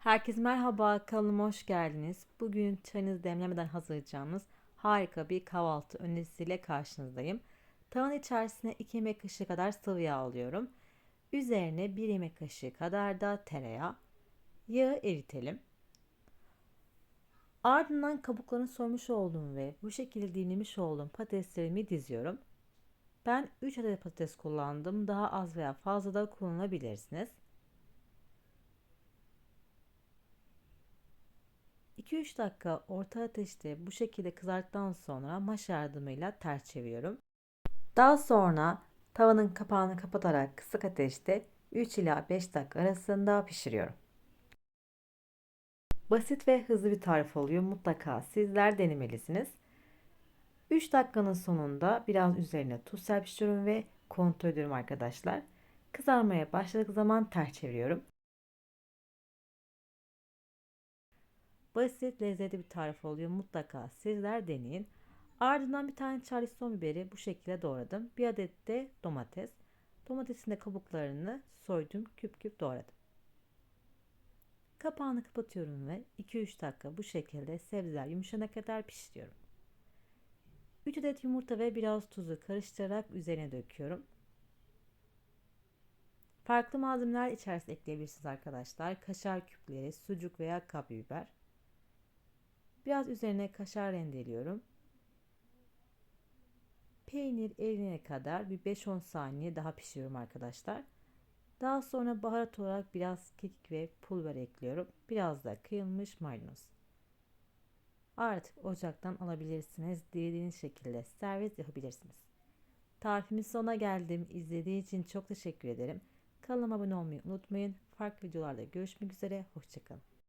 Herkese merhaba, kanalıma hoş geldiniz. Bugün çayınızı demlemeden hazırlayacağımız harika bir kahvaltı önerisiyle karşınızdayım. Tavanın içerisine 2 yemek kaşığı kadar sıvı yağ alıyorum. Üzerine 1 yemek kaşığı kadar da tereyağı. Yağı eritelim. Ardından kabuklarını soymuş olduğum ve bu şekilde dilimlemiş olduğum patateslerimi diziyorum. Ben 3 adet patates kullandım. Daha az veya fazla da kullanabilirsiniz. 2-3 dakika orta ateşte bu şekilde kızarttıktan sonra maş yardımıyla ters çeviriyorum. Daha sonra tavanın kapağını kapatarak kısık ateşte 3 ila 5 dakika arasında pişiriyorum. Basit ve hızlı bir tarif oluyor. Mutlaka sizler denemelisiniz. 3 dakikanın sonunda biraz üzerine tuz serpiştiriyorum ve kontrol ediyorum arkadaşlar. Kızarmaya başladığı zaman ters çeviriyorum. Basit lezzetli bir tarif oluyor. Mutlaka sizler deneyin. Ardından bir tane charleston biberi bu şekilde doğradım. Bir adet de domates. Domatesin de kabuklarını soydum. Küp küp doğradım. Kapağını kapatıyorum ve 2-3 dakika bu şekilde sebzeler yumuşana kadar pişiriyorum. 3 adet yumurta ve biraz tuzu karıştırarak üzerine döküyorum. Farklı malzemeler içerisine ekleyebilirsiniz arkadaşlar. Kaşar küpleri, sucuk veya kapya biber. Biraz üzerine kaşar rendeliyorum. Peynir eriyene kadar bir 5-10 saniye daha pişiriyorum arkadaşlar. Daha sonra baharat olarak biraz kekik ve pul ekliyorum. Biraz da kıyılmış maydanoz. Artık ocaktan alabilirsiniz. Dilediğiniz şekilde servis yapabilirsiniz. Tarifimin sonuna geldim. İzlediğiniz için çok teşekkür ederim. Kanalıma abone olmayı unutmayın. Farklı videolarda görüşmek üzere. Hoşçakalın.